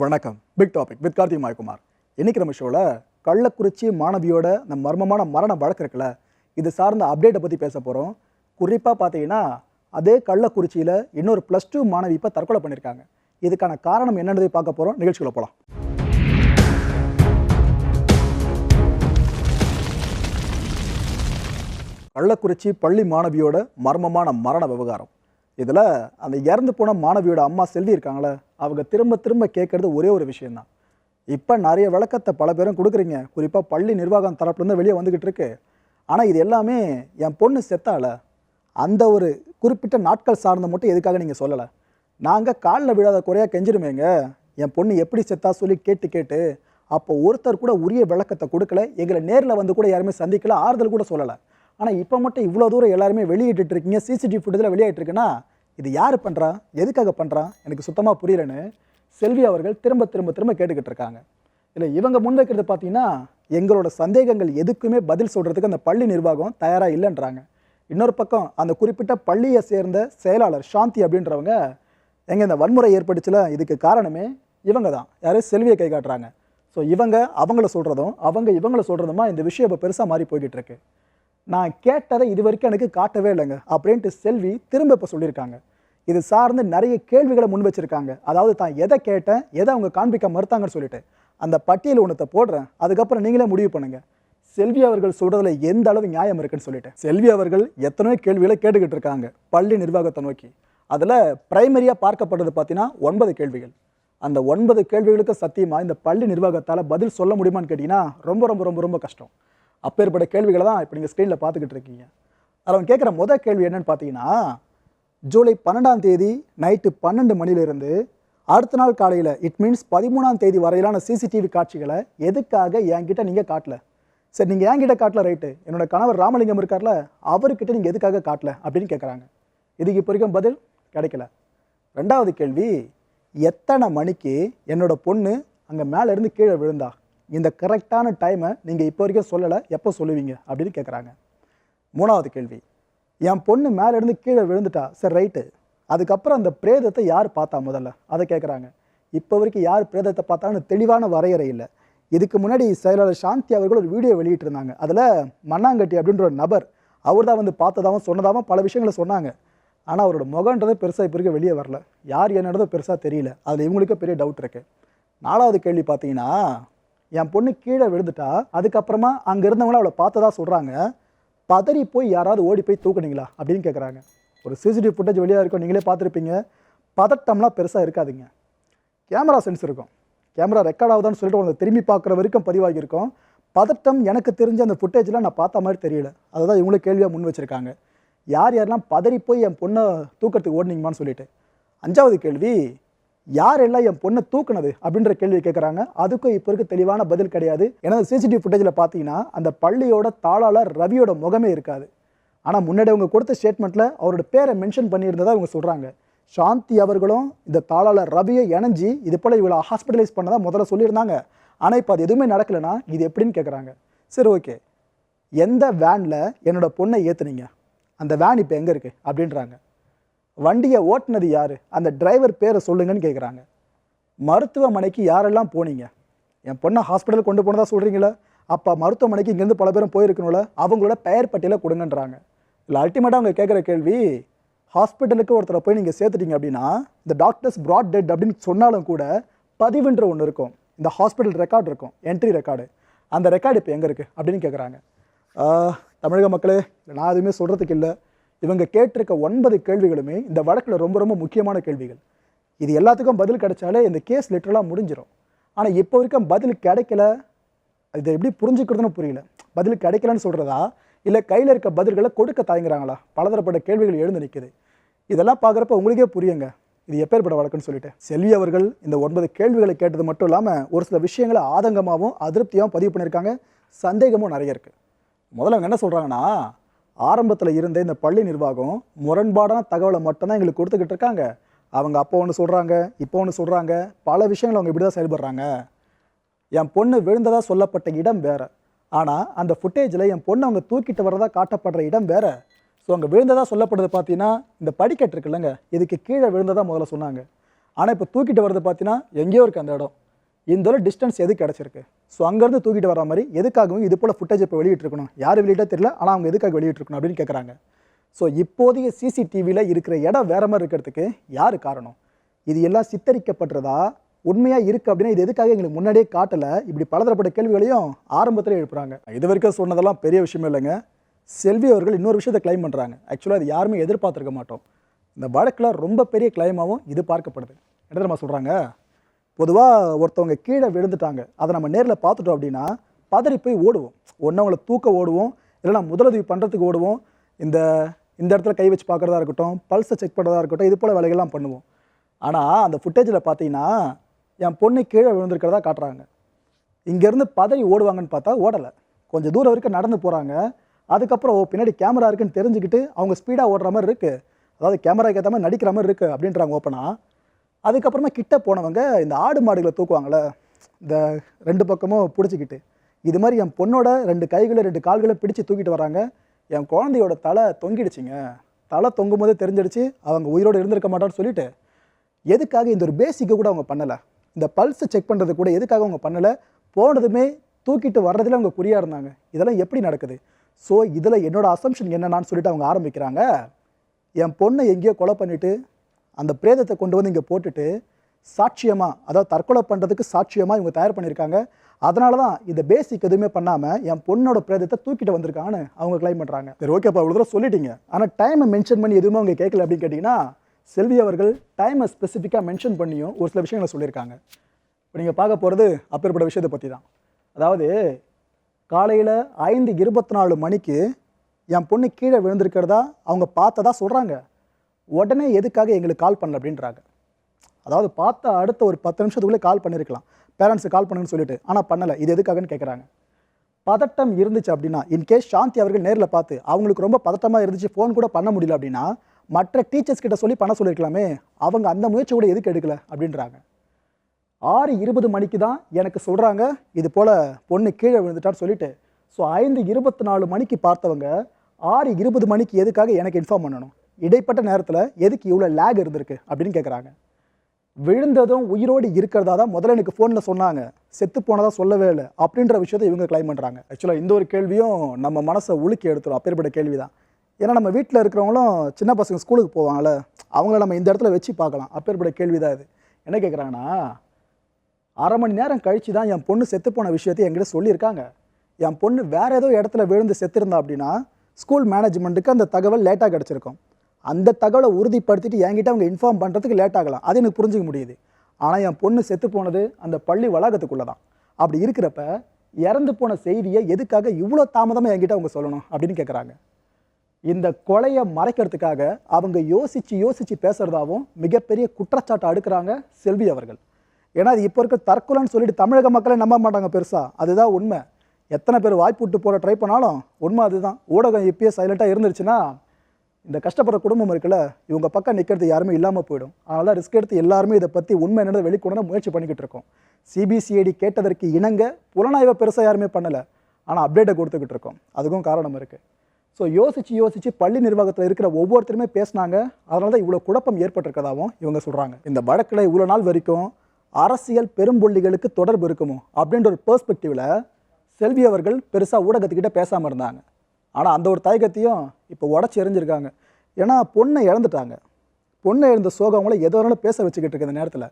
வணக்கம். Big topic with Karthik Mayakumar. இன்னைக்கு நம்ம ஷோவில் கள்ளக்குறிச்சி மாணவியோட இந்த மர்மமான மரண வழக்கு இருக்குல்ல இது சார்ந்த அப்டேட்டை பற்றி பேச போகிறோம் குறிப்பாக பார்த்தீங்கன்னா அதே கள்ளக்குறிச்சியில் இன்னொரு ப்ளஸ் டூ மாணவி இப்போ தற்கொலை பண்ணியிருக்காங்க இதுக்கான காரணம் என்னன்றதை பார்க்க போகிறோம் நிகழ்ச்சிகளை போகலாம் கள்ளக்குறிச்சி பள்ளி மாணவியோட மர்மமான மரண விவகாரம். இதில் அந்த இறந்து போன மாணவியோட அம்மா செல்வி இருக்காங்களே அவங்க திரும்ப திரும்ப கேட்குறது ஒரே ஒரு விஷயந்தான் இப்போ நிறைய விளக்கத்தை பல பேரும் கொடுக்குறீங்க. குறிப்பாக பள்ளி நிர்வாகம் தரப்புலேருந்து வெளியே வந்துக்கிட்டு இருக்கு. ஆனால் இது எல்லாமே என் பொண்ணு செத்தால அந்த ஒரு குறிப்பிட்ட நாட்கள் சார்ந்த மட்டும் எதுக்காக நீங்கள் சொல்லலை? நாங்கள் காலில் விழாத குறையாக கெஞ்சிருமேங்க. என் பொண்ணு எப்படி செத்தா சொல்லி கேட்டு கேட்டு அப்போ ஒருத்தர் கூட உரிய விளக்கத்தை கொடுக்கல. எங்களை நேரில் வந்து கூட யாருமே சந்திக்கல. ஆறுதல் கூட சொல்லலை. ஆனால் இப்போ மட்டும் இவ்வளோ தூரம் எல்லாருமே வெளியிட்டு இருக்கீங்க. சிசிடிவி ஃபுட்டேஜில் வெளியாகிட்டு இருக்குன்னா இது யார் பண்ணுறா எதுக்காக பண்ணுறா எனக்கு சுத்தமாக புரியலன்னு செல்வி அவர்கள் திரும்ப திரும்ப திரும்ப கேட்டுக்கிட்டு இருக்காங்க. இல்லை இவங்க முன்வைக்கிறது பார்த்தீங்கன்னா எங்களோட சந்தேகங்கள் எதுக்குமே பதில் சொல்கிறதுக்கு அந்த பள்ளி நிர்வாகம் தயாராக இல்லைன்றாங்க. இன்னொரு பக்கம் அந்த குறிப்பிட்ட பள்ளியை சேர்ந்த செயலாளர் சாந்தி அப்படின்றவங்க எங்கே இந்த வன்முறை ஏற்பட்டுச்சுல இதுக்கு காரணமே இவங்க தான். யாரும் செல்வியை கை காட்டுறாங்க. ஸோ இவங்க அவங்கள சொல்கிறதும் அவங்க இவங்கள சொல்கிறதுமா இந்த விஷயம் இப்போ பெருசாக மாறி போய்கிட்டு இருக்கு. நான் கேட்டதை இது வரைக்கும் எனக்கு காட்டவே இல்லைங்க அப்படின்ட்டு செல்வி திரும்ப இப்போ சொல்லியிருக்காங்க. இது சார்ந்து நிறைய கேள்விகளை முன் வச்சிருக்காங்க. அதாவது தான் எதை கேட்டேன் எதை அவங்க காண்பிக்க மறுத்தாங்கன்னு சொல்லிட்டு. அந்த பட்டியல் ஒன்றத்தை போடுறேன். அதுக்கப்புறம் நீங்களே முடிவு பண்ணுங்கள் செல்வி அவர்கள் சொல்கிறதுல எந்த அளவு நியாயம் இருக்குன்னு சொல்லிட்டு. செல்வி அவர்கள் எத்தனையோ கேள்விகளை கேட்டுக்கிட்டு இருக்காங்க பள்ளி நிர்வாகத்தை நோக்கி. அதில் பிரைமரியாக பார்க்கப்படுறது பார்த்தீங்கன்னா ஒன்பது கேள்விகள். அந்த ஒன்பது கேள்விகளுக்கு சத்தியமாக இந்த பள்ளி நிர்வாகத்தால் பதில் சொல்ல முடியுமான்னு கேட்டிங்கன்னா ரொம்ப ரொம்ப ரொம்ப ரொம்ப கஷ்டம். அப்பேற்பட்ட கேள்விகளை தான் இப்போ நீங்கள் ஸ்க்ரீனில் பார்த்துக்கிட்டு இருக்கீங்க. அதில் அவன் கேட்குற முதல் கேள்வி என்னன்னு பார்த்தீங்கன்னா ஜூலை பன்னெண்டாம் தேதி நைட்டு பன்னெண்டு மணிலிருந்து அடுத்த நாள் காலையில் இட் மீன்ஸ் பதிமூணாம் தேதி வரையிலான சிசிடிவி காட்சிகளை எதுக்காக என்கிட்ட நீங்கள் காட்டல? சரி நீங்கள் என்கிட்ட காட்டல ரைட்டு என்னோடய கணவர் ராமலிங்கம் இருக்கார்ல அவர்கிட்ட நீங்கள் எதுக்காக காட்டல அப்படின்னு கேட்குறாங்க. இதுக்கு இப்போ வரைக்கும் பதில் கிடைக்கல. ரெண்டாவது கேள்வி எத்தனை மணிக்கு என்னோடய பொண்ணு அங்கே மேலேருந்து கீழே விழுந்தா? இந்த கரெக்டான டைமை நீங்கள் இப்போ வரைக்கும் சொல்லலை எப்போ சொல்லுவீங்க அப்படின்னு கேட்குறாங்க மூணாவது கேள்வி. என் பொண்ணு மேலே இருந்து கீழே விழுந்துட்டா சரி ரைட்டு அதுக்கப்புறம் அந்த பிரேதத்தை யார் பார்த்தா முதல்ல? அதை கேட்குறாங்க இப்போ வரைக்கும் யார் பிரேதத்தை பார்த்தான்னு தெளிவான வரையறை இல்லை. இதுக்கு முன்னாடி செயலாளர் சாந்தி அவர்கள் ஒரு வீடியோ வெளியிட்டிருந்தாங்க. அதில் மண்ணாங்கட்டி அப்படின்ற ஒரு நபர் அவர் தான் வந்து பார்த்ததாகவும் சொன்னதாகவும் பல விஷயங்களை சொன்னாங்க. ஆனால் அவரோட முகன்றது பெருசாக இப்போ வரைக்கும் வெளியே வரல. யார் என்னன்றதோ பெருசாக தெரியல. அதில் இவங்களுக்கே பெரிய டவுட் இருக்குது நாலாவது கேள்வி பார்த்தீங்கன்னா என் பொண்ணு கீழே விழுந்துட்டா அதுக்கப்புறமா அங்கே இருந்தவங்கள அவளை பார்த்ததா சொல்கிறாங்க பதறி போய் யாராவது ஓடி போய் தூக்குனீங்களா? அப்படின்னு கேட்குறாங்க ஒரு சிசிடிவி ஃபுட்டேஜ் வெளியாக இருக்கும் நீங்களே பார்த்துருப்பீங்க. பதட்டம்லாம் பெருசாக இருக்காதுங்க. கேமரா சென்ஸ் இருக்கும். கேமரா ரெக்கார்ட் ஆகுதான்னு சொல்லிட்டு உங்களை திரும்பி பார்க்குற வரைக்கும் பதிவாகியிருக்கும் பதட்டம் எனக்கு தெரிஞ்ச அந்த ஃபுட்டேஜ்லாம் நான் பார்த்த மாதிரி தெரியல. அதுதான் இவங்களும் கேள்வியாக முன் வச்சுருக்காங்க. யார் யாரெல்லாம் பதறி போய் என் பொண்ணை தூக்கத்துக்கு ஓடினீங்கமான்னு சொல்லிட்டு. அஞ்சாவது கேள்வி யார் எல்லாம் என் பொண்ணை தூக்குனது அப்படின்ற கேள்வி கேட்குறாங்க அதுக்கும் இப்போ இருக்க தெளிவான பதில் கிடையாது. ஏன்னா சிசிடிவி ஃபுட்டேஜில் பார்த்தீங்கன்னா அந்த பள்ளியோட தாளாளர் ரவியோட முகமே இருக்காது. ஆனால் முன்னாடி அவங்க கொடுத்த ஸ்டேட்மெண்ட்டில் அவரோட பேரை மென்ஷன் பண்ணியிருந்ததை அவங்க சொல்கிறாங்க சாந்தி அவர்களும் இந்த தாளாளர் ரவியை இணைஞ்சி இது போல் இவளை ஹாஸ்பிட்டலைஸ் பண்ணதாக முதல்ல சொல்லியிருந்தாங்க. ஆனால் இப்போ அது எதுவுமே நடக்கலைன்னா இது எப்படின்னு கேட்குறாங்க சரி ஓகே எந்த வேனில் என்னோட பொண்ணை ஏற்றுனீங்க அந்த வேன் இப்போ எங்கே இருக்குது அப்படின்றாங்க. வண்டியை ஓட்டுனது யார்? அந்த டிரைவர் பேரை சொல்லுங்கன்னு கேட்குறாங்க மருத்துவமனைக்கு யாரெல்லாம் போனீங்க? என் பொண்ணை ஹாஸ்பிட்டல் கொண்டு போனதாக சொல்கிறீங்களே அப்போ மருத்துவமனைக்கு இங்கேருந்து பல பேரும் போயிருக்கணும்ல? அவங்களோட பெயர் பட்டியலை கொடுங்கன்றாங்க. இல்லை அல்டிமேட்டாக அவங்க கேட்குற கேள்வி ஹாஸ்பிட்டலுக்கு ஒருத்தரை போய் நீங்கள் சேர்த்துட்டீங்க அப்படின்னா இந்த டாக்டர்ஸ் ப்ராட் டெட் அப்படின்னு சொன்னாலும் கூட பதிவுன்ற ஒன்று இருக்கும். இந்த ஹாஸ்பிட்டல் ரெக்கார்டு இருக்கும். என்ட்ரி ரெக்கார்டு அந்த ரெக்கார்டு இப்போ எங்கே இருக்குது அப்படின்னு கேட்குறாங்க தமிழக மக்களே நான் எதுவுமே சொல்கிறதுக்கு இல்லை. இவங்க கேட்டிருக்க ஒன்பது கேள்விகளுமே இந்த வழக்கில் ரொம்ப ரொம்ப முக்கியமான கேள்விகள். இது எல்லாத்துக்கும் பதில் கிடைச்சாலே இந்த கேஸ் லிட்டரலாக முடிஞ்சிடும் ஆனால் இப்போ வரைக்கும் பதில் கிடைக்கல. இதை எப்படி புரிஞ்சுக்கிறதுன்னு புரியல. பதில் கிடைக்கலன்னு சொல்கிறதா இல்லை கையில் இருக்க பதில்களை கொடுக்க தயங்குறாங்களா? பலதரப்பட்ட கேள்விகள் எழுந்து நிற்குது இதெல்லாம் பார்க்குறப்ப உங்களுக்கே புரியுங்க. இது எப்பேற்பட்ட வழக்குன்னு சொல்லிட்டு. செல்வி அவர்கள் இந்த ஒன்பது கேள்விகளை கேட்டது மட்டும் இல்லாமல் ஒரு சில விஷயங்களை ஆதங்கமாகவும் அதிருப்தியாகவும் பதிவு பண்ணியிருக்காங்க. சந்தேகமும் நிறைய இருக்குது முதல்ல அவங்க என்ன சொல்கிறாங்கன்னா ஆரம்பத்தில் இருந்த இந்த பள்ளி நிர்வாகம் முரண்பாடான தகவலை மட்டும்தான் எங்களுக்கு கொடுத்துக்கிட்டு இருக்காங்க. அவங்க அப்போ ஒன்று சொல்கிறாங்க இப்போ ஒன்று சொல்கிறாங்க பல விஷயங்கள் அவங்க இப்படி தான் செயல்படுறாங்க. என் பொண்ணு விழுந்ததாக சொல்லப்பட்ட இடம் வேற. ஆனால் அந்த ஃபுட்டேஜில் என் பொண்ணு அவங்க தூக்கிட்டு வரதா காட்டப்படுற இடம் வேற. ஸோ அங்கே விழுந்ததாக சொல்லப்படுறது பார்த்தீங்கன்னா இந்த படிக்கட்டு இருக்குல்லங்க இதுக்கு கீழே விழுந்ததாக முதல்ல சொன்னாங்க. ஆனால் இப்போ தூக்கிட்டு வர்றது பார்த்தீங்கன்னா எங்கேயோ இருக்குது அந்த இடம். இந்த டிஸ்டன்ஸ் எது கிடச்சிருக்கு? ஸோ அங்கேருந்து தூக்கிட்டு வர மாதிரி எதுக்காகவும் இது போல் ஃபுட்டேஜ் இப்போ வெளியிட்டிருக்கணும். யார் வெளியிட்டா தெரியல ஆனால் அவங்க எதுக்காக வெளியிட்டிருக்கணும் அப்படின்னு கேட்குறாங்க ஸோ இப்போதைய சிசிடிவியில் இருக்கிற இடம் வேற மாதிரி இருக்கிறதுக்கு யார் காரணம்? இது எல்லாம் சித்தரிக்கப்படுறதா உண்மையாக இருக்குது அப்படின்னா இது எதுக்காக எங்களுக்கு முன்னாடியே காட்டலை? இப்படி பலதரப்பட்ட கேள்விகளையும் ஆரம்பத்தில் எழுப்புறாங்க. இது வரைக்கும் சொன்னதெல்லாம் பெரிய விஷயமே இல்லைங்க. செல்வி அவர்கள் இன்னொரு விஷயத்தை க்ளைம் பண்ணுறாங்க ஆக்சுவலாக அது யாருமே எதிர்பார்த்துருக்க மாட்டோம். இந்த வழக்கில் ரொம்ப பெரிய கிளைமாகவும் இது பார்க்கப்படுது. என்ன தெரியுமா சொல்கிறாங்க பொதுவாக ஒருத்தவங்க கீழே விழுந்துட்டாங்க. அதை நம்ம நேரில் பார்த்துட்டோம் அப்படின்னா பதறி போய் ஓடுவோம். ஒன்று அவங்கள தூக்க ஓடுவோம். இல்லைனா முதலுதவி பண்ணுறதுக்கு ஓடுவோம். இந்த இந்த இடத்துல கை வச்சு பார்க்குறதா இருக்கட்டும் பல்ஸை செக் பண்ணுறதா இருக்கட்டும் இது போல் வேலைகள்லாம் பண்ணுவோம். ஆனால் அந்த ஃபுட்டேஜில் பார்த்தீங்கன்னா என் பொண்ணு கீழே விழுந்திருக்கிறதா காட்டுறாங்க. இங்கேருந்து பதறி ஓடுவாங்கன்னு பார்த்தா ஓடலை. கொஞ்சம் தூரம் வரைக்கும் நடந்து போகிறாங்க அதுக்கப்புறம் ஓ பின்னாடி கேமரா இருக்குன்னு தெரிஞ்சுக்கிட்டு அவங்க ஸ்பீடாக ஓடுற மாதிரி இருக்குது அதாவது கேமராக்கு ஏற்ற மாதிரி நடிக்கிற மாதிரி இருக்குது அப்படின்றாங்க ஓப்பனாக அதுக்கப்புறமா கிட்ட போனவங்க இந்த ஆடு மாடுகளை தூக்குவாங்கள்ல இந்த ரெண்டு பக்கமும் பிடிச்சிக்கிட்டு. இது மாதிரி என் பொண்ணோட ரெண்டு கைகளை ரெண்டு கால்களை பிடிச்சு தூக்கிட்டு வராங்க. என் குழந்தையோட தலை தொங்கிடுச்சிங்க. தலை தொங்கும் போதே தெரிஞ்சிடுச்சு. அவங்க உயிரோடு இருந்திருக்க மாட்டான்னு சொல்லிட்டு எதுக்காக இந்த ஒரு பேசிக்கை கூட அவங்க பண்ணலை? இந்த பல்ஸை செக் பண்ணுறது கூட எதுக்காக அவங்க பண்ணலை? போனதுமே தூக்கிட்டு வர்றதுல அவங்க குறியாக இருந்தாங்க. இதெல்லாம் எப்படி நடக்குது? ஸோ இதில் என்னோடய அசம்ஷன் என்னென்னு சொல்லிட்டு அவங்க ஆரம்பிக்கிறாங்க. என் பொண்ணை எங்கேயோ கொலை பண்ணிவிட்டு அந்த பிரேதத்தை கொண்டு வந்து இங்கே போட்டுட்டு சாட்சியமாக அதாவது தற்கொலை பண்ணுறதுக்கு சாட்சியமாக இவங்க தயார் பண்ணியிருக்காங்க. அதனால தான் இந்த பேசிக் எதுவுமே பண்ணாமல் என் பொண்ணோட பிரேதத்தை தூக்கிட்டு வந்திருக்காங்கன்னு அவங்க கிளைம் பண்ணுறாங்க சரி ஓகேப்பா இவ்வளோ தூரம் சொல்லிட்டீங்க. ஆனால் டைமை மென்ஷன் பண்ணி எதுவுமே அவங்க கேட்கல அப்படின்னு கேட்டிங்கன்னா செல்வி அவர்கள் டைமை ஸ்பெசிஃபிக்காக மென்ஷன் பண்ணியும் ஒரு சில விஷயங்களை சொல்லியிருக்காங்க. இப்போ நீங்கள் பார்க்க போகிறது அப்பேற்பட்ட விஷயத்தை பற்றி தான் அதாவது காலையில் ஐந்து இருபத்தி நாலு மணிக்கு என் பொண்ணு கீழே விழுந்திருக்கிறதா அவங்க பார்த்ததா சொல்கிறாங்க உடனே எதுக்காக எங்களுக்கு கால் பண்ணல அப்படின்றாங்க. அதாவது பார்த்தா அடுத்த ஒரு பத்து நிமிஷத்துக்குள்ளே கால் பண்ணியிருக்கலாம் பேரண்ட்ஸு கால் பண்ணுன்னு சொல்லிட்டு. ஆனால் பண்ணலை. இது எதுக்காகன்னு கேட்குறாங்க பதட்டம் இருந்துச்சு அப்படின்னா இன்கேஸ் சாந்தி அவர்கள் நேரில் பார்த்து அவங்களுக்கு ரொம்ப பதட்டமாக இருந்துச்சு ஃபோன் கூட பண்ண முடியல அப்படின்னா மற்ற டீச்சர்ஸ் கிட்ட சொல்லி பண்ண சொல்லியிருக்கலாமே அவங்க அந்த முயற்சி கூட எதுக்கு எடுக்கல அப்படின்றாங்க. ஆறு இருபது மணிக்கு தான் எனக்கு சொல்கிறாங்க இது போல் பொண்ணு கீழே விழுந்துட்டான்னு சொல்லிட்டு. ஸோ ஐந்து இருபத்தி நாலு மணிக்கு பார்த்தவங்க ஆறு இருபது மணிக்கு எதுக்காக எனக்கு இன்ஃபார்ம் பண்ணணும்? இடைப்பட்ட நேரத்தில் எதுக்கு இவ்வளோ லேக் இருந்திருக்கு அப்படின்னு கேட்குறாங்க விழுந்ததும் உயிரோடு இருக்கிறதா தான் முதல்ல எனக்கு ஃபோனில் சொன்னாங்க. செத்து போனதாக சொல்லவே இல்லை அப்படின்ற விஷயத்தை இவங்க கிளைம் பண்ணுறாங்க ஆக்சுவலாக இந்த ஒரு கேள்வியும் நம்ம மனசை உலுக்கி எடுத்துரும். அப்பேற்பட்ட கேள்வி தான் ஏன்னா நம்ம வீட்டில் இருக்கிறவங்களும் சின்ன பசங்க ஸ்கூலுக்கு போவாங்கள்ல அவங்கள நம்ம இந்த இடத்துல வச்சு பார்க்கலாம். அப்பேற்பட்ட கேள்வி தான் இது. என்ன கேட்குறாங்கன்னா அரை மணி நேரம் கழிச்சு தான் என் பொண்ணு செத்து போன விஷயத்தை என்கிட்ட சொல்லியிருக்காங்க. என் பொண்ணு வேறு ஏதோ இடத்துல விழுந்து செத்துருந்தா அப்படின்னா ஸ்கூல் மேனேஜ்மெண்ட்டுக்கு அந்த தகவல் லேட்டாக கிடச்சிருக்கும். அந்த தகவலை உறுதிப்படுத்திட்டு என்கிட்ட அவங்க இன்ஃபார்ம் பண்ணுறதுக்கு லேட் ஆகலாம். அது எனக்கு புரிஞ்சுக்க முடியுது. ஆனால் என் பொண்ணு செத்து போனது அந்த பள்ளி வளாகத்துக்குள்ளே தான் அப்படி இருக்கிறப்ப இறந்து போன செய்தியை எதுக்காக இவ்வளோ தாமதமாக என்கிட்ட அவங்க சொல்லணும் அப்படின்னு கேட்குறாங்க இந்த கொலையை மறைக்கிறதுக்காக அவங்க யோசித்து யோசித்து பேசுகிறதாவும் மிகப்பெரிய குற்றச்சாட்டை அடுக்கிறாங்க செல்வி அவர்கள். ஏன்னா அது இப்போ இருக்க தற்கொலைன்னு சொல்லிட்டு தமிழக மக்களை நம்ப மாட்டாங்க பெருசாக அதுதான் உண்மை. எத்தனை பேர் வாய்ப்பு விட்டு போட ட்ரை பண்ணாலும் உண்மை அதுதான். ஊடகம் எப்பயே சைலண்ட்டாக இருந்துருச்சுன்னா இந்த கஷ்டப்படுற குடும்பம் இருக்குல்ல இவங்க பக்கம் நிற்கிறது யாருமே இல்லாமல் போயிடும். அதனால் ரிஸ்க் எடுத்து எல்லாருமே இதை பற்றி உண்மை என்னதை வெளிக்கொண்டு முயற்சி பண்ணிக்கிட்டு இருக்கோம். சிபிசிஐடி கேட்டதற்கு இணங்க புலனாய்வை பெருசாக யாருமே பண்ணலை. ஆனால் அப்டேட்டை கொடுத்துக்கிட்டு இருக்கோம். அதுக்கும் காரணம் இருக்குது ஸோ யோசித்து யோசித்து பள்ளி நிர்வாகத்தில் இருக்கிற ஒவ்வொருத்தருமே பேசினாங்க. அதனால தான் இவ்வளோ குழப்பம் ஏற்பட்டிருக்கதாகவும் இவங்க சொல்கிறாங்க இந்த வழக்கில் இவ்வளோ நாள் வரைக்கும் அரசியல் பெரும்புள்ளிகளுக்கு தொடர்பு இருக்குமோ அப்படின்ற ஒரு பெர்ஸ்பெக்டிவில் செல்வி அவர்கள் பெருசாக ஊடகத்துக்கிட்ட பேசாமல் இருந்தாங்க. ஆனால் அந்த ஒரு தயக்கத்தையும் இப்போ உடச்சி எரிஞ்சிருக்காங்க ஏன்னா பொண்ணை இழந்துட்டாங்க. பொண்ணை இழந்த சோகங்களை எதோ வேணாலும் பேச வச்சுக்கிட்டு இருக்கு இந்த நேரத்தில்.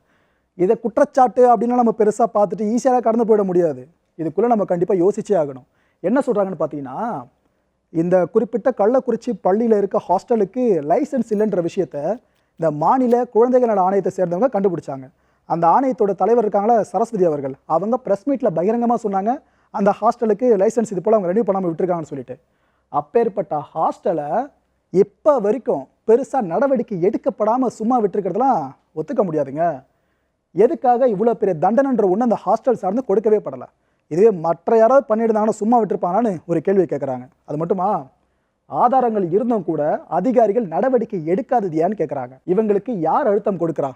இதை குற்றச்சாட்டு அப்படின்னா நம்ம பெருசாக பார்த்துட்டு ஈஸியாக கடந்து போயிட முடியாது. இதுக்குள்ளே நம்ம கண்டிப்பாக யோசிச்சே ஆகணும். என்ன சொல்கிறாங்கன்னு பார்த்தீங்கன்னா இந்த குறிப்பிட்ட கள்ளக்குறிச்சி பள்ளியில் இருக்க ஹாஸ்டலுக்கு லைசன்ஸ் இல்லைன்ற விஷயத்த இந்த மாநில குழந்தைகள் நல ஆணையத்தை சேர்ந்தவங்க கண்டுபிடிச்சாங்க. அந்த ஆணையத்தோட தலைவர் இருக்காங்களா சரஸ்வதி அவர்கள். அவங்க ப்ரெஸ் மீட்டில் பகிரங்கமாக சொன்னாங்க அந்த ஹாஸ்டலுக்கு லைசன்ஸ் இது போல் அவங்க ரெனியூ பண்ணாமல் விட்டுருக்காங்கன்னு சொல்லிட்டு. அப்பேற்பட்ட ஹாஸ்டலை இப்போ வரைக்கும் பெருசாக நடவடிக்கை எடுக்கப்படாமல் சும்மா விட்டுருக்கிறதுலாம் ஒத்துக்க முடியாதுங்க. எதுக்காக இவ்வளோ பெரிய தண்டனைன்ற ஒன்று அந்த ஹாஸ்டல் சார்ந்து கொடுக்கவே படலை. இதுவே மற்ற யாராவது பண்ணியிருந்தாங்கன்னா சும்மா விட்டுருப்பாங்கன்னு ஒரு கேள்வி கேட்குறாங்க அது மட்டுமா? ஆதாரங்கள் இருந்தும் கூட அதிகாரிகள் நடவடிக்கை எடுக்காதது ஏன்னு கேட்குறாங்க இவங்களுக்கு யார் அழுத்தம் கொடுக்குறா?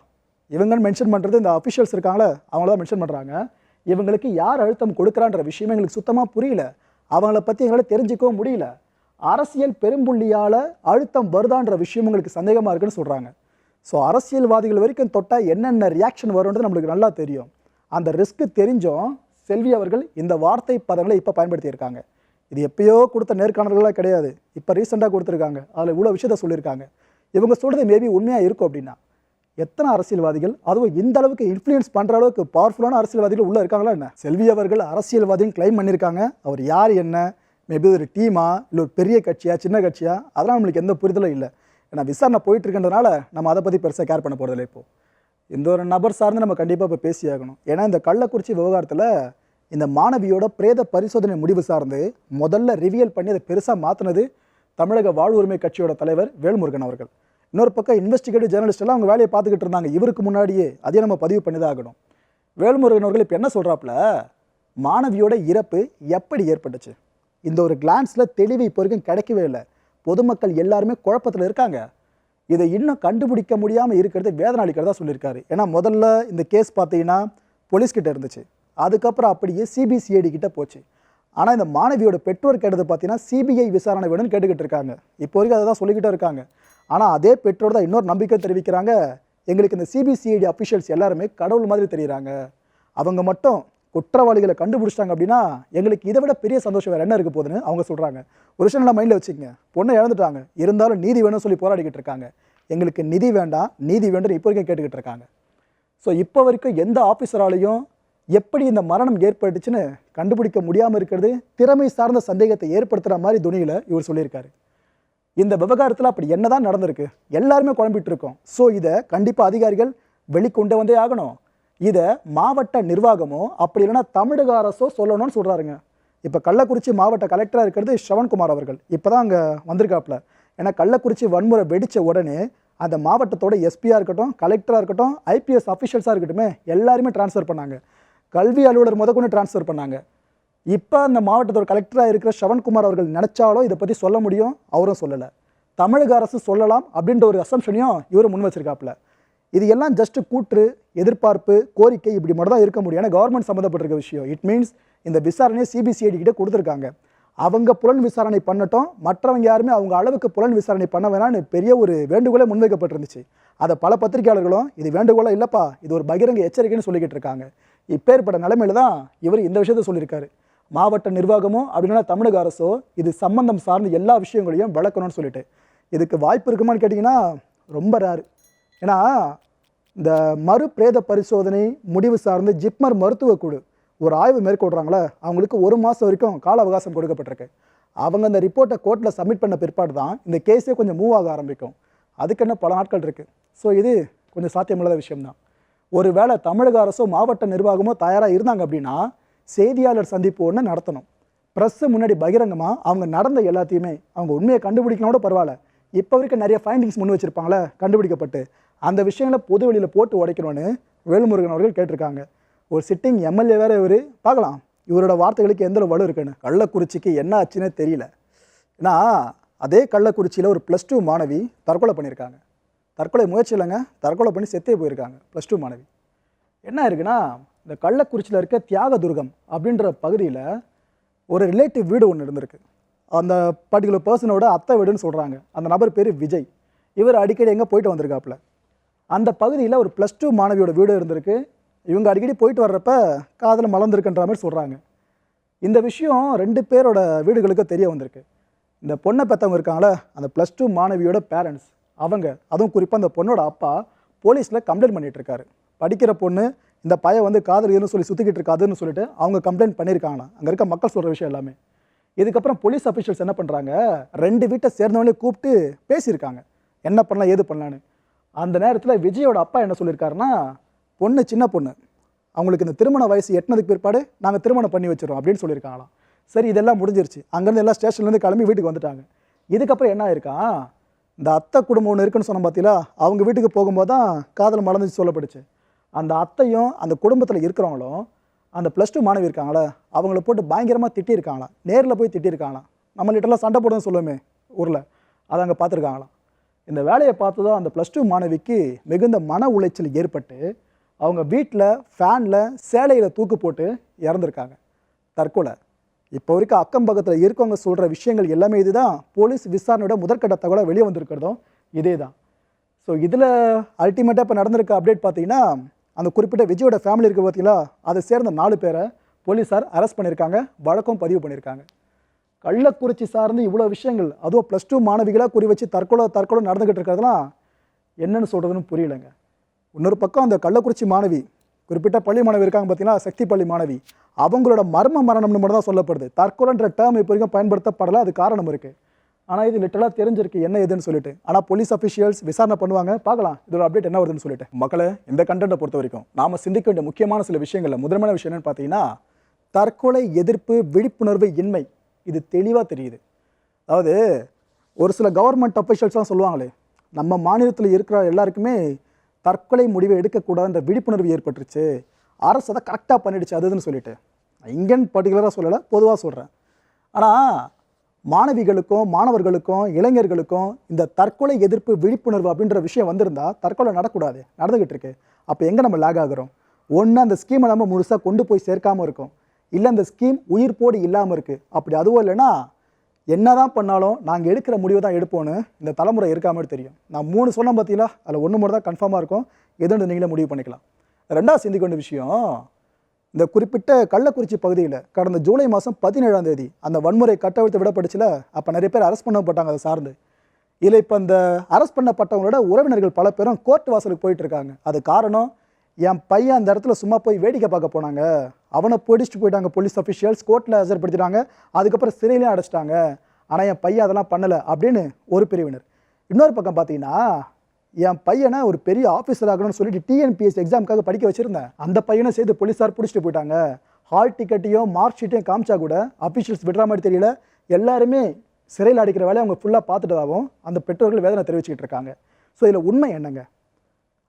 இவங்கன்னு மென்ஷன் பண்ணுறது இந்த அஃபிஷியல்ஸ் இருக்காங்களே அவங்கள தான் மென்ஷன் பண்ணுறாங்க இவங்களுக்கு யார் அழுத்தம் கொடுக்குறான்ற விஷயம் எங்களுக்கு சுத்தமாக புரியல. அவங்கள பற்றி எங்களால் தெரிஞ்சுக்கவும் முடியல. அரசியல் பெரும்புள்ளியால் அழுத்தம் வருதான்ற விஷயம் உங்களுக்கு சந்தேகமாக இருக்குன்னு சொல்கிறாங்க ஸோ அரசியல்வாதிகள் வரைக்கும் தொட்டால் என்னென்ன ரியாக்ஷன் வரும்ன்றது நம்மளுக்கு நல்லா தெரியும். அந்த ரிஸ்க்கு தெரிஞ்சும் செல்வி அவர்கள் இந்த வார்த்தை பதங்களை இப்போ பயன்படுத்தியிருக்காங்க. இது எப்பயோ கொடுத்த நேர்காணல்களாக கிடையாது. இப்போ ரீசெண்டாக கொடுத்துருக்காங்க. அதில் இவ்வளோ விஷயத்த சொல்லியிருக்காங்க. இவங்க சொல்கிறது மேபி உண்மையாக இருக்கும் அப்படின்னா. எத்தனை அரசியல்வாதிகள் அதுவும் இந்த அளவுக்கு இன்ஃப்ளூயன்ஸ் பண்ணுற அளவுக்கு பவர்ஃபுல்லான அரசியல்வாதிகள் உள்ளே இருக்காங்களா என்ன? செல்வி அவர்கள் அரசியல்வாதின்னு கிளைம் பண்ணியிருக்காங்க. அவர் யார் என்ன? மேபி ஒரு டீமா இல்லை ஒரு பெரிய கட்சியா? சின்ன கட்சியா? அதெல்லாம் நம்மளுக்கு எந்த புரிதலும் இல்லை. ஏன்னா விசாரணை போயிட்டு இருக்கின்றனால நம்ம அதை பற்றி பெருசாக கேர் பண்ண போகிறதில்ல இப்போ. இந்த ஒரு நபர் சார்ந்து நம்ம கண்டிப்பாக இப்போ பேசியாகணும் ஏன்னா இந்த கள்ளக்குறிச்சி விவகாரத்தில் இந்த மாணவியோட பிரேத பரிசோதனை முடிவு சார்ந்து முதல்ல ரிவியல் பண்ணி அதை பெருசாக மாற்றினது தமிழக வாழ்வுரிமை கட்சியோட தலைவர் வேல்முருகன் அவர்கள். இன்னொரு பக்கம் இன்வெஸ்டிகேட்டிவ் ஜேர்னலிஸ்ட் எல்லாம் அவங்க வேலையை பார்த்துக்கிட்டு இருந்தாங்க. இவருக்கு முன்னாடியே அதையும் நம்ம பதிவு பண்ணி தான் ஆகணும். வேல்முருகன் அவர்கள் இப்போ என்ன சொல்கிறாப்புல மாணவியோட இறப்பு எப்படி ஏற்பட்டுச்சு? இந்த ஒரு கிளான்ஸில் தெளிவு இப்போ வரைக்கும் கிடைக்கவே இல்லை. பொதுமக்கள் எல்லாருமே குழப்பத்தில் இருக்காங்க. இதை இன்னும் கண்டுபிடிக்க முடியாமல் இருக்கிறது வேதனாளிக்கிறதா சொல்லியிருக்காரு. ஏன்னா முதல்ல இந்த கேஸ் பார்த்தீங்கன்னா போலீஸ்கிட்ட இருந்துச்சு. அதுக்கப்புறம் அப்படியே சிபிசிஐடி கிட்ட போச்சு. ஆனால் இந்த மாணவியோட பெற்றோர் கேட்டது பார்த்தீங்கன்னா சிபிஐ விசாரணை வேணும்னு கேட்டுக்கிட்டு இருக்காங்க. இப்போ வரைக்கும் அதை தான் சொல்லிக்கிட்டே இருக்காங்க. ஆனால் அதே பெற்றோர் தான் இன்னொரு நம்பிக்கை தெரிவிக்கிறாங்க. எங்களுக்கு இந்த சிபிசிஐடி அஃபிஷியல்ஸ் எல்லாருமே கடவுள் மாதிரி தெரியுறாங்க. அவங்க மட்டும் குற்றவாளிகளை கண்டுபிடிச்சிட்டாங்க அப்படின்னா எங்களுக்கு இதை விட பெரிய சந்தோஷம் வேறு என்ன இருக்க போகுதுன்னு அவங்க சொல்கிறாங்க ஒரு விஷயம் நல்லா மைண்டில் வச்சுக்கங்க. பொண்ணை இழந்துட்டாங்க. இருந்தாலும் நீதி வேணும்னு சொல்லி போராடிக்கிட்டு இருக்காங்க. எங்களுக்கு நிதி வேண்டாம். நீதி வேண்டும் இப்போ வரைக்கும் கேட்டுக்கிட்டு இருக்காங்க. ஸோ இப்போ வரைக்கும் எந்த ஆஃபீஸராலையும் எப்படி இந்த மரணம் ஏற்பட்டுச்சுன்னு கண்டுபிடிக்க முடியாமல் இருக்கிறது திறமை சார்ந்த சந்தேகத்தை ஏற்படுத்துகிற மாதிரி துணியில் இவர் சொல்லியிருக்காரு. இந்த விவகாரத்தில் அப்படி என்னதான் நடந்திருக்கு? எல்லாருமே குழம்பிட்டு இருக்கோம். ஸோ இதை கண்டிப்பாக அதிகாரிகள் வெளிக்கொண்டு வந்தே ஆகணும். இதை மாவட்ட நிர்வாகமோ அப்படி இல்லைன்னா தமிழக அரசோ சொல்லணும்னு சொல்கிறாருங்க இப்போ கள்ளக்குறிச்சி மாவட்ட கலெக்டராக இருக்கிறது ஷவன்குமார் அவர்கள். இப்போ தான் அங்கே வந்திருக்காப்புல. ஏன்னா கள்ளக்குறிச்சி வன்முறை வெடித்த உடனே அந்த மாவட்டத்தோட எஸ்பியாக இருக்கட்டும் கலெக்டராக இருக்கட்டும் ஐபிஎஸ் அஃபிஷியல்ஸாக இருக்கட்டும் எல்லாருமே ட்ரான்ஸ்ஃபர் பண்ணாங்க. கல்வி அலுவலர் முதற்கொண்டு ட்ரான்ஸ்ஃபர் பண்ணாங்க. இப்போ அந்த மாவட்டத்தோட கலெக்டராக இருக்கிற ஷவன்குமார் அவர்கள் நினச்சாலும் இதை பற்றி சொல்ல முடியும்? அவரும் சொல்லலை. தமிழக அரசு சொல்லலாம் அப்படின்ற ஒரு அசம்ஷனையும் இவர் முன் வச்சிருக்காப்புல. இது எல்லாம் ஜஸ்ட் கூற்று எதிர்பார்ப்பு கோரிக்கை இப்படி மட்டும் தான் இருக்க முடியும். ஏன்னா கவர்மெண்ட் சம்மந்தப்பட்டிருக்க விஷயம். இட் மீன்ஸ் இந்த விசாரணையை சிபிசிஐடி கிட்ட கொடுத்துருக்காங்க. அவங்க புலன் விசாரணை பண்ணட்டும். மற்றவங்க யாருமே அவங்க அளவுக்கு புலன் விசாரணை பண்ண வேணாம்னு பெரிய ஒரு வேண்டுகோளே முன்வைக்கப்பட்டிருந்துச்சு. அதை பல பத்திரிகையாளர்களும் இது வேண்டுகோளாக இல்லைப்பா இது ஒரு பகிரங்க எச்சரிக்கைன்னு சொல்லிக்கிட்டு இருக்காங்க. இப்பேற்பட்ட நிலைமையில தான் இவர் இந்த விஷயத்த சொல்லியிருக்காரு. மாவட்ட நிர்வாகமோ அப்படின்னா தமிழக அரசோ இது சம்பந்தம் சார்ந்த எல்லா விஷயங்களையும் விளக்கணும்னு சொல்லிட்டு. இதுக்கு வாய்ப்பு இருக்குமான்னு கேட்டிங்கன்னா ரொம்ப ரேரு ஏன்னா இந்த மறு பிரேத பரிசோதனை முடிவு சார்ந்து ஜிப்மர் மருத்துவ குழு ஒரு ஆய்வு மேற்கொள்கிறாங்களே அவங்களுக்கு ஒரு மாதம் வரைக்கும் கால அவகாசம் கொடுக்கப்பட்டிருக்கு. அவங்க அந்த ரிப்போர்ட்டை கோர்ட்டில் சப்மிட் பண்ண பிற்பாடு தான் இந்த கேஸே கொஞ்சம் மூவ் ஆக ஆரம்பிக்கும். அதுக்கு என்ன பல நாட்கள் இருக்குது ஸோ இது கொஞ்சம் சாத்தியமில்லாத விஷயம்தான். ஒருவேளை தமிழக அரசோ மாவட்ட நிர்வாகமோ தயாராக இருந்தாங்க அப்படின்னா செய்தியாளர் சந்திப்பு ஒன்று நடத்தணும். ப்ரெஸ்ஸு முன்னாடி பகிரங்கமாக அவங்க நடந்த எல்லாத்தையுமே அவங்க உண்மையை கண்டுபிடிக்கணும் கூட பரவாயில்ல. இப்போ வரைக்கும் நிறைய ஃபைண்டிங்ஸ் முன் வச்சுருப்பாங்களே கண்டுபிடிக்கப்பட்டு. அந்த விஷயங்களை பொது வெளியில் போட்டு உடைக்கணும்னு வேல்முருகன் அவர்கள் கேட்டிருக்காங்க. ஒரு சிட்டிங் எம்எல்ஏ வேறு இவர். பார்க்கலாம். இவரோட வார்த்தைகளுக்கு எந்த வலு இருக்குன்னு. கள்ளக்குறிச்சிக்கு என்ன ஆச்சுன்னே தெரியல. ஏன்னா அதே கள்ளக்குறிச்சியில் ஒரு ப்ளஸ் டூ மாணவி தற்கொலை பண்ணியிருக்காங்க. தற்கொலை முயற்சி இல்லைங்க. தற்கொலை பண்ணி செத்தே போயிருக்காங்க. ப்ளஸ் டூ மாணவி. என்ன இருக்குன்னா இந்த கள்ளக்குறிச்சியில் இருக்க தியாகதுர்கம் அப்படின்ற பகுதியில் ஒரு ரிலேட்டிவ் வீடு ஒன்று இருந்திருக்கு. அந்த பர்டிகுலர் பர்சனோட அத்தை வீடுன்னு சொல்கிறாங்க அந்த நபர் பேர் விஜய். இவர் அடிக்கடி எங்கே போயிட்டு வந்திருக்காப்புல. அந்த பகுதியில் ஒரு ப்ளஸ் டூ மாணவியோட வீடு இருந்திருக்கு. இவங்க அடிக்கடி போயிட்டு வர்றப்ப காதில் மலர்ந்துருக்குன்ற மாதிரி சொல்கிறாங்க இந்த விஷயம் ரெண்டு பேரோட வீடுகளுக்கு தெரிய வந்திருக்கு. இந்த பொண்ணை பெற்றவங்க இருக்காங்களே அந்த ப்ளஸ் டூ மாணவியோட பேரண்ட்ஸ் அவங்க அதுவும் குறிப்பாக அந்த பொண்ணோட அப்பா போலீஸில் கம்ப்ளைண்ட் பண்ணிகிட்ருக்காரு படிக்கிற பொண்ணு இந்த பையன் வந்து காதலின்னு சொல்லி சுற்றிக்கிட்டு இருக்காதுன்னு சொல்லிட்டு அவங்க கம்ப்ளைண்ட் பண்ணியிருக்காங்களாம் அங்கே இருக்க மக்கள் சொல்கிற விஷயம் எல்லாமே. இதுக்கப்புறம் போலீஸ் அஃபிஷியல்ஸ் என்ன பண்ணுறாங்க ரெண்டு வீட்டை சேர்ந்தவங்களே கூப்பிட்டு பேசியிருக்காங்க. என்ன பண்ணலாம் ஏது பண்ணலான்னு அந்த நேரத்தில் விஜயோட அப்பா என்ன சொல்லியிருக்காருன்னா பொண்ணு சின்ன பொண்ணு. அவங்களுக்கு இந்த திருமண வயசு எட்டினதுக்கு பிற்பாடு நாங்கள் திருமணம் பண்ணி வச்சிடறோம் அப்படின்னு சொல்லியிருக்காங்களாம். சரி இதெல்லாம் முடிஞ்சிருச்சு. அங்கேருந்து எல்லாம் ஸ்டேஷன்லேருந்து கிளம்பி வீட்டுக்கு வந்துட்டாங்க. இதுக்கப்புறம் என்ன ஆயிருக்கான் இந்த அத்தை குடும்பம் ஒன்று இருக்குன்னு சொன்ன பார்த்தீங்களா அவங்க வீட்டுக்கு போகும்போது தான் காதல் மலர்ந்துச்சு சொல்லப்படுச்சு அந்த அத்தையும் அந்த குடும்பத்தில் இருக்கிறவங்களும் அந்த ப்ளஸ் டூ மாணவி இருக்காங்களே அவங்கள போட்டு பயங்கரமாக திட்டியிருக்காங்களாம் நேரில் போய் திட்டியிருக்காங்களாம் நம்மள்கிட்டலாம் சண்டை போடுன்னு சொல்லுவோமே ஊரில். அதை அங்கே பார்த்துருக்காங்களாம். இந்த வேலையை பார்த்ததும் அந்த ப்ளஸ் டூ மாணவிக்கு மிகுந்த மன உளைச்சல் ஏற்பட்டு அவங்க வீட்டில் ஃபேனில் சேலையில் தூக்கு போட்டு இறந்துருக்காங்க. தற்கொலை. இப்போ வரைக்கும் அக்கம் பக்கத்தில் இருக்கவங்க சொல்கிற விஷயங்கள் எல்லாமே இதுதான். போலீஸ் விசாரணையோட முதற்கட்ட தகவலாக வெளியே வந்திருக்கிறதும் இதே தான் ஸோ இதில் அல்டிமேட்டாக இப்போ நடந்திருக்க அப்டேட் பார்த்தீங்கன்னா அந்த குறிப்பிட்ட விஜயோட ஃபேமிலி இருக்கு பார்த்தீங்களா அதை சேர்ந்த நாலு பேரை போலீஸார் அரெஸ்ட் பண்ணியிருக்காங்க. வழக்கம் பதிவு பண்ணியிருக்காங்க. கள்ளக்குறிச்சி சார்ந்து இவ்வளோ விஷயங்கள் அதுவும் ப்ளஸ் டூ மாணவிகளாக குறி வச்சு தற்கொலை தற்கொலை நடந்துக்கிட்டு இருக்கிறதுலாம் என்னென்னு சொல்கிறதுன்னு புரியலைங்க. இன்னொரு பக்கம் அந்த கள்ளக்குறிச்சி மாணவி குறிப்பிட்ட பள்ளி மாணவி இருக்காங்க பார்த்தீங்கன்னா சக்தி பள்ளி மாணவி. அவங்களோட மர்ம மரணம்னு மட்டும் தான் சொல்லப்படுது. தற்கொலைன்ற டேர்ம் இப்போ வரைக்கும் பயன்படுத்தப்படலை அது காரணம் இருக்குது ஆனால் இது லிட்டலாக தெரிஞ்சிருக்கு என்ன ஏதுன்னு சொல்லிட்டு. ஆனால் போலீஸ் அஃபிஷியல்ஸ் விசாரணை பண்ணுவாங்க. பார்க்கலாம். இதோட அப்டேட் என்ன வருதுன்னு சொல்லிட்டு. மக்களை இந்த கண்டென்ட்டை பொறுத்த வரைக்கும் நாம் சிந்திக்க வேண்டிய முக்கியமான சில விஷயங்களில் முதன்மையான விஷயம் என்னன்னு பார்த்தீங்கன்னா தற்கொலை எதிர்ப்பு விழிப்புணர்வு இன்மை. இது தெளிவாக தெரியுது. அதாவது ஒரு சில கவர்மெண்ட் அஃபிஷியல்ஸ்லாம் சொல்லுவாங்களே நம்ம மாநிலத்தில் இருக்கிற எல்லாருக்குமே தற்கொலை முடிவை எடுக்கக்கூடாதுன்ற விழிப்புணர்வு ஏற்பட்டுருச்சு. அரசு அதை கரெக்டாக பண்ணிடுச்சு அதுன்னு சொல்லிட்டு. இங்கேன்னு பர்டிகுலராக சொல்லலை பொதுவாக சொல்கிறேன் ஆனால் மாணவிகளுக்கும் மாணவர்களுக்கும் இளைஞர்களுக்கும் இந்த தற்கொலை எதிர்ப்பு விழிப்புணர்வு அப்படின்ற விஷயம் வந்திருந்தா தற்கொலை நடக்கூடாது. நடந்துக்கிட்டு இருக்கு. அப்போ எங்கே நம்ம லேக் ஆகிறோம்? ஒன்று அந்த ஸ்கீமை நம்ம முழுசாக கொண்டு போய் சேர்க்காமல் இருக்கும். இல்லை அந்த ஸ்கீம் உயிர்ப்போடு இல்லாமல் இருக்குது அப்படி அதுவும் இல்லைன்னா என்ன தான் பண்ணாலும் நாங்கள் எடுக்கிற முடிவு தான் எடுப்போன்னு இந்த தலைமுறை இருக்காமல் தெரியும். நான் மூணு சொன்ன பார்த்தீங்களா அதில் ஒன்று மட்டும் தான் கன்ஃபார்மாக இருக்கும். எதுன்னு நீங்களே முடிவு பண்ணிக்கலாம். ரெண்டாவது சிந்திக்க வேண்டிய விஷயம் இந்த குறிப்பிட்ட கள்ளக்குறிச்சி பகுதியில் கடந்த ஜூலை மாதம் பதினேழாம் தேதி அந்த வன்முறை கட்டவிழ்த்து விடப்பட்டுச்சுல அப்போ நிறைய பேர் அரெஸ்ட் பண்ணப்பட்டாங்க அதை சார்ந்து. இதில் இப்போ இந்த அரெஸ்ட் பண்ணப்பட்டவங்களோட உறவினர்கள் பல பேரும் கோர்ட் வாசலுக்கு போயிட்டு இருக்காங்க. அது காரணம் என் பையன் அந்த இடத்துல சும்மா போய் வேடிக்கை பார்க்க போனாங்க. அவனை பிடிச்சிட்டு போயிட்டாங்க போலீஸ் அஃபிஷியல்ஸ் கோர்ட்டில் ஹசர்படுத்திட்டாங்க அதுக்கப்புறம் சிறையிலையும் அடைச்சிட்டாங்க. ஆனால் என் பையன் அதெல்லாம் பண்ணலை அப்படின்னு ஒரு பிரிவினர். இன்னொரு பக்கம் பார்த்தீங்கன்னா என் பையனை ஒரு பெரிய ஆஃபீஸர் ஆகணும்னு சொல்லிட்டு டிஎன்பிஎஸ் எக்ஸாமுக்காக படிக்க வச்சுருந்தேன். அந்த பையனை சேர்த்து போலீஸார் பிடிச்சிட்டு போயிட்டாங்க. ஹால் டிக்கெட்டையும் மார்க் ஷீட்டையும் காமிச்சா கூட அஃபீஷியல்ஸ் விடுற மாதிரி தெரியல. எல்லாருமே சிறையில் அடிக்கிற வேலையை அவங்க ஃபுல்லாக பார்த்துட்டதாகவும் அந்த பெற்றோர்கள் வேதனை தெரிவிச்சுக்கிட்டு இருக்காங்க. ஸோ இதில் உண்மை என்னங்க?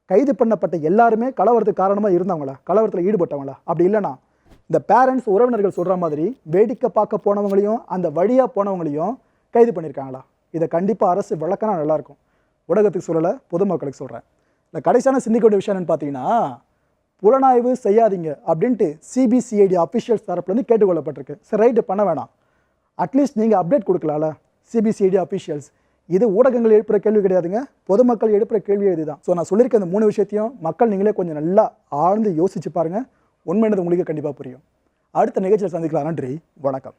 கைது பண்ணப்பட்ட எல்லாருமே கலவரத்துக்கு காரணமாக இருந்தவங்களா? கலவரத்தில் ஈடுபட்டவங்களா? அப்படி இல்லைனா இந்த பேரண்ட்ஸ் உறவினர்கள் சொல்கிற மாதிரி வேடிக்கை பார்க்க போனவங்களையும் அந்த வழியாக போனவங்களையும் கைது பண்ணியிருக்காங்களா? இதை கண்டிப்பாக அரசு விளக்கினா நல்லாயிருக்கும் ஊடகத்துக்கு சொல்லலை பொதுமக்களுக்கு சொல்கிறேன் இந்த கடைசியான சிந்திக்க வேண்டிய விஷயம் என்னென்னு பார்த்தீங்கன்னா புலனாய்வு செய்யாதீங்க அப்படின்ட்டு சிபிசிஐடி அஃபிஷியல்ஸ் தரப்புலேருந்து கேட்டுக்கொள்ளப்பட்டிருக்கு சரி ரைட்டு பண்ண வேணாம். அட்லீஸ்ட் நீங்கள் அப்டேட் கொடுக்கலாம்ல சிபிசிஐடி அஃபிஷியல்ஸ் இது ஊடகங்கள் எழுப்புற கேள்வி கிடையாதுங்க. பொதுமக்கள் எழுப்புற கேள்வி இதுதான். ஸோ நான் சொல்லியிருக்க இந்த மூணு விஷயத்தையும் மக்கள் நீங்களே கொஞ்சம் நல்லா ஆழ்ந்து யோசிச்சு பாருங்கள் உண்மையானது உங்களுக்கு கண்டிப்பாக புரியும். அடுத்த நிகழ்ச்சியில் சந்திக்கலாம். நன்றி. வணக்கம்.